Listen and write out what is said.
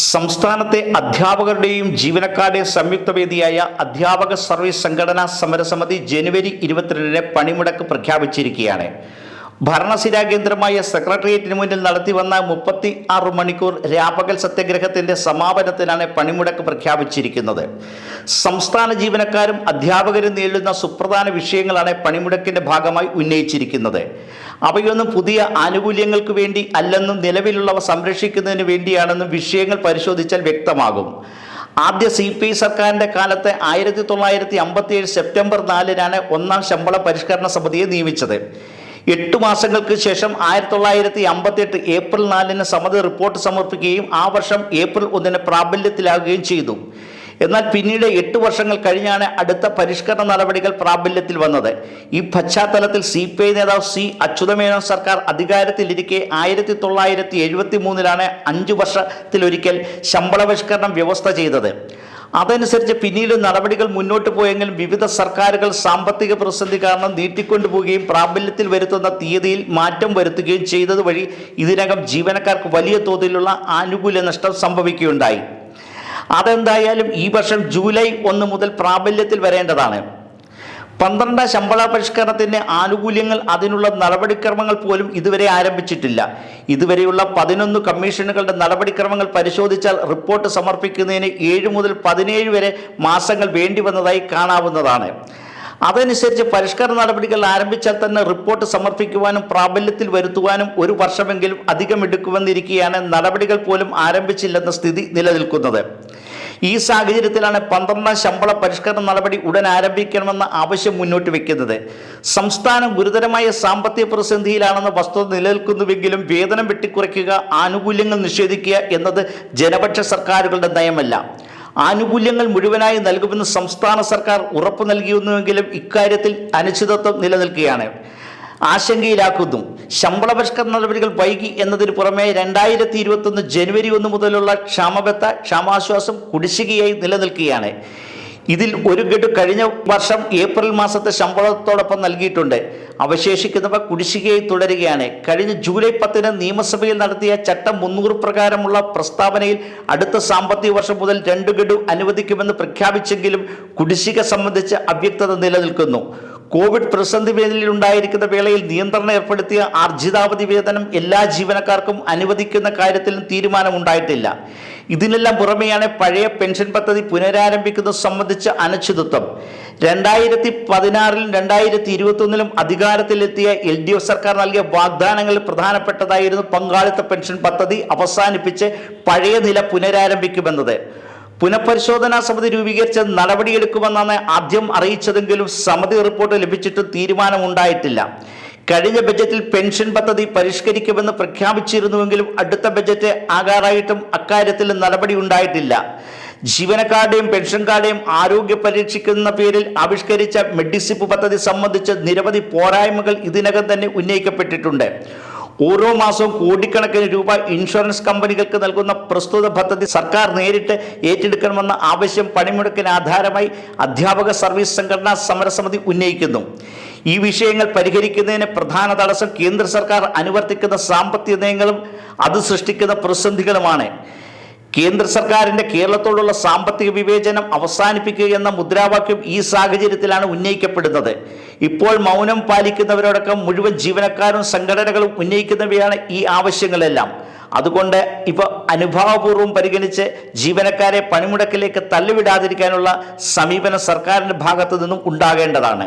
സംസ്ഥാനത്തെ അധ്യാപകരുടെയും ജീവനക്കാരുടെയും സംയുക്ത വേദിയായ അധ്യാപക സർവീസ് സംഘടനാ സമരസമിതി ജനുവരി ഇരുപത്തിരണ്ടിന് പണിമുടക്ക് പ്രഖ്യാപിച്ചിരിക്കുകയാണ്. ഭരണസിരാ കേന്ദ്രമായ സെക്രട്ടേറിയറ്റിന് മുന്നിൽ നടത്തി വന്ന മുപ്പത്തി ആറ് മണിക്കൂർ രാപകൽ സത്യഗ്രഹത്തിന്റെ സമാപനത്തിനാണ് പണിമുടക്ക് പ്രഖ്യാപിച്ചിരിക്കുന്നത്. സംസ്ഥാന ജീവനക്കാരും അധ്യാപകരും നേരിടുന്ന സുപ്രധാന വിഷയങ്ങളാണ് പണിമുടക്കിന്റെ ഭാഗമായി ഉന്നയിച്ചിരിക്കുന്നത്. അവയൊന്നും പുതിയ ആനുകൂല്യങ്ങൾക്ക് വേണ്ടി അല്ലെന്നും നിലവിലുള്ളവ സംരക്ഷിക്കുന്നതിന് വേണ്ടിയാണെന്നും വിഷയങ്ങൾ പരിശോധിച്ചാൽ വ്യക്തമാകും. ആദ്യ സി പി ഐ സർക്കാരിന്റെ കാലത്ത് ആയിരത്തി തൊള്ളായിരത്തി അമ്പത്തി ഏഴ് സെപ്റ്റംബർ നാലിനാണ് ഒന്നാം ശമ്പള പരിഷ്കരണ സമിതിയെ നിയമിച്ചത്. എട്ട് മാസങ്ങൾക്ക് ശേഷം ആയിരത്തി തൊള്ളായിരത്തി അമ്പത്തി എട്ട് ഏപ്രിൽ നാലിന് സമിതി റിപ്പോർട്ട് സമർപ്പിക്കുകയും ആ വർഷം ഏപ്രിൽ ഒന്നിന് പ്രാബല്യത്തിലാകുകയും ചെയ്തു. എന്നാൽ പിന്നീട് എട്ട് വർഷങ്ങൾ കഴിഞ്ഞാണ് അടുത്ത പരിഷ്കരണ നടപടികൾ പ്രാബല്യത്തിൽ വന്നത്. ഈ പശ്ചാത്തലത്തിൽ സി പി ഐ നേതാവ് സി അച്യുതമേനോൻ സർക്കാർ അധികാരത്തിലിരിക്കെ ആയിരത്തി തൊള്ളായിരത്തി എഴുപത്തി മൂന്നിലാണ് അഞ്ചു വർഷത്തിലൊരിക്കൽ ശമ്പള പരിഷ്കരണം വ്യവസ്ഥ ചെയ്തത്. അതനുസരിച്ച് പിന്നീട് നടപടികൾ മുന്നോട്ട് പോയെങ്കിലും വിവിധ സർക്കാരുകൾ സാമ്പത്തിക പ്രതിസന്ധി കാരണം നീട്ടിക്കൊണ്ടുപോവുകയും പ്രാബല്യത്തിൽ വരുത്തുന്ന തീയതിയിൽ മാറ്റം വരുത്തുകയും ചെയ്തത് വഴി ഇതിനകം ജീവനക്കാർക്ക് വലിയ തോതിലുള്ള ആനുകൂല്യ നഷ്ടം സംഭവിക്കുകയുണ്ടായി. അതെന്തായാലും ഈ വർഷം ജൂലൈ ഒന്ന് മുതൽ പ്രാബല്യത്തിൽ വരേണ്ടതാണ്. പന്ത്രണ്ടാം ശമ്പള പരിഷ്കരണത്തിന്റെ ആനുകൂല്യങ്ങൾ അതിനുള്ള നടപടിക്രമങ്ങൾ പോലും ഇതുവരെ ആരംഭിച്ചിട്ടില്ല. ഇതുവരെയുള്ള പതിനൊന്ന് കമ്മീഷനുകളുടെ നടപടിക്രമങ്ങൾ പരിശോധിച്ചാൽ റിപ്പോർട്ട് സമർപ്പിക്കുന്നതിന് ഏഴ് മുതൽ പതിനേഴ് വരെ മാസങ്ങൾ വേണ്ടി വന്നതായി കാണാവുന്നതാണ്. അതനുസരിച്ച് പരിഷ്കരണ നടപടികൾ ആരംഭിച്ചാൽ തന്നെ റിപ്പോർട്ട് സമർപ്പിക്കുവാനും പ്രാബല്യത്തിൽ വരുത്തുവാനും ഒരു വർഷമെങ്കിലും അധികം നടപടികൾ പോലും ആരംഭിച്ചില്ലെന്ന സ്ഥിതി നിലനിൽക്കുന്നത്. ഈ സാഹചര്യത്തിലാണ് പന്ത്രണ്ടാം ശമ്പള പരിഷ്കരണ നടപടി ഉടൻ ആരംഭിക്കണമെന്ന ആവശ്യം മുന്നോട്ട് വെക്കുന്നത്. സംസ്ഥാനം ഗുരുതരമായ സാമ്പത്തിക പ്രതിസന്ധിയിലാണെന്ന വസ്തുത നിലനിൽക്കുന്നുവെങ്കിലും വേതനം വെട്ടിക്കുറയ്ക്കുക ആനുകൂല്യങ്ങൾ നിഷേധിക്കുക എന്നത് ജനപക്ഷ സർക്കാരുകളുടെ നയമല്ല. ആനുകൂല്യങ്ങൾ മുഴുവനായി നൽകുമെന്ന് സംസ്ഥാന സർക്കാർ ഉറപ്പു നൽകിയിരുന്നുവെങ്കിലും ഇക്കാര്യത്തിൽ അനിശ്ചിതത്വം നിലനിൽക്കുകയാണ്. ആശങ്കയിലാക്കുന്നു. ശമ്പള പരിഷ്കരണ നടപടികൾ വൈകി എന്നതിന് പുറമെ രണ്ടായിരത്തി ഇരുപത്തൊന്ന് ജനുവരി ഒന്ന് മുതലുള്ള ക്ഷാമബത്ത ക്ഷാമാശ്വാസം കുടിശ്ശികയായി നിലനിൽക്കുകയാണ്. ഇതിൽ ഒരു ഗഡു കഴിഞ്ഞ വർഷം ഏപ്രിൽ മാസത്തെ ശമ്പളത്തോടൊപ്പം നൽകിയിട്ടുണ്ട്. അവശേഷിക്കുന്നവ കുടിശ്ശികയായി തുടരുകയാണ്. കഴിഞ്ഞ ജൂലൈ പത്തിന് നിയമസഭയിൽ നടത്തിയ ചട്ടം മുന്നൂറ് പ്രകാരമുള്ള പ്രസ്താവനയിൽ അടുത്ത സാമ്പത്തിക വർഷം മുതൽ രണ്ട് ഗഡു അനുവദിക്കുമെന്ന് പ്രഖ്യാപിച്ചെങ്കിലും കുടിശ്ശിക സംബന്ധിച്ച് അവ്യക്തത നിലനിൽക്കുന്നു. കോവിഡ് പ്രതിസന്ധി വേദിയിൽ ഉണ്ടായിരിക്കുന്ന വേളയിൽ നിയന്ത്രണം ഏർപ്പെടുത്തിയ ആർജിതാവധി വേതനം എല്ലാ ജീവനക്കാർക്കും അനുവദിക്കുന്ന കാര്യത്തിലും തീരുമാനമുണ്ടായിട്ടില്ല. ഇതിനെല്ലാം പുറമെയാണ് പഴയ പെൻഷൻ പദ്ധതി പുനരാരംഭിക്കുന്നത് സംബന്ധിച്ച അനിശ്ചിതത്വം. രണ്ടായിരത്തി പതിനാറിലും രണ്ടായിരത്തി ഇരുപത്തൊന്നിലും അധികാരത്തിലെത്തിയ എൽ ഡി എഫ് സർക്കാർ നൽകിയ വാഗ്ദാനങ്ങളിൽ പ്രധാനപ്പെട്ടതായിരുന്നു പങ്കാളിത്ത പെൻഷൻ പദ്ധതി അവസാനിപ്പിച്ച് പഴയ നില പുനരാരംഭിക്കുമെന്നത്. പുനഃപരിശോധനാ സമിതി രൂപീകരിച്ച് നടപടിയെടുക്കുമെന്നാണ് ആദ്യം അറിയിച്ചതെങ്കിലും സമിതി റിപ്പോർട്ട് ലഭിച്ചിട്ട് തീരുമാനമുണ്ടായിട്ടില്ല. കഴിഞ്ഞ ബജറ്റിൽ പെൻഷൻ പദ്ധതി പരിഷ്കരിക്കുമെന്ന് പ്രഖ്യാപിച്ചിരുന്നുവെങ്കിലും അടുത്ത ബജറ്റ് ആകാറായിട്ടും അക്കാര്യത്തിൽ നടപടി ഉണ്ടായിട്ടില്ല. ജീവനക്കാരുടെയും പെൻഷൻകാരുടെയും ആരോഗ്യ പരീക്ഷിക്കുന്ന പേരിൽ ആവിഷ്കരിച്ച മെഡിസിപ്പ് പദ്ധതി സംബന്ധിച്ച് നിരവധി പോരായ്മകൾ ഇതിനകം തന്നെ ഉന്നയിക്കപ്പെട്ടിട്ടുണ്ട്. ഓരോ മാസവും കോടിക്കണക്കിന് രൂപ ഇൻഷുറൻസ് കമ്പനികൾക്ക് നൽകുന്ന പ്രസ്തുത പദ്ധതി സർക്കാർ നേരിട്ട് ഏറ്റെടുക്കണമെന്ന ആവശ്യം പണിമുടക്കിന് ആധാരമായി അധ്യാപക സർവീസ് സംഘടനാ സമരസമിതി ഉന്നയിക്കുന്നു. ഈ വിഷയങ്ങൾ പരിഹരിക്കുന്നതിന് പ്രധാന തടസ്സം കേന്ദ്ര സർക്കാർ അനുവർത്തിക്കുന്ന സാമ്പത്തിക നയങ്ങളും അത് സൃഷ്ടിക്കുന്ന പ്രതിസന്ധികളുമാണ്. കേന്ദ്ര സർക്കാരിന്റെ കേരളത്തോടുള്ള സാമ്പത്തിക വിവേചനം അവസാനിപ്പിക്കുക എന്ന മുദ്രാവാക്യം ഈ സാഹചര്യത്തിലാണ് ഉന്നയിക്കപ്പെടുന്നത്. ഇപ്പോൾ മൗനം പാലിക്കുന്നവരോടൊപ്പം മുഴുവൻ ജീവനക്കാരും സംഘടനകളും ഉന്നയിക്കുന്നവയാണ് ഈ ആവശ്യങ്ങളെല്ലാം. അതുകൊണ്ട് ഇവ അനുഭാവപൂർവം പരിഗണിച്ച് ജീവനക്കാരെ പണിമുടക്കിലേക്ക് തള്ളിവിടാതിരിക്കാനുള്ള സമീപനം സർക്കാരിന്റെ ഭാഗത്തു നിന്നും ഉണ്ടാകേണ്ടതാണ്.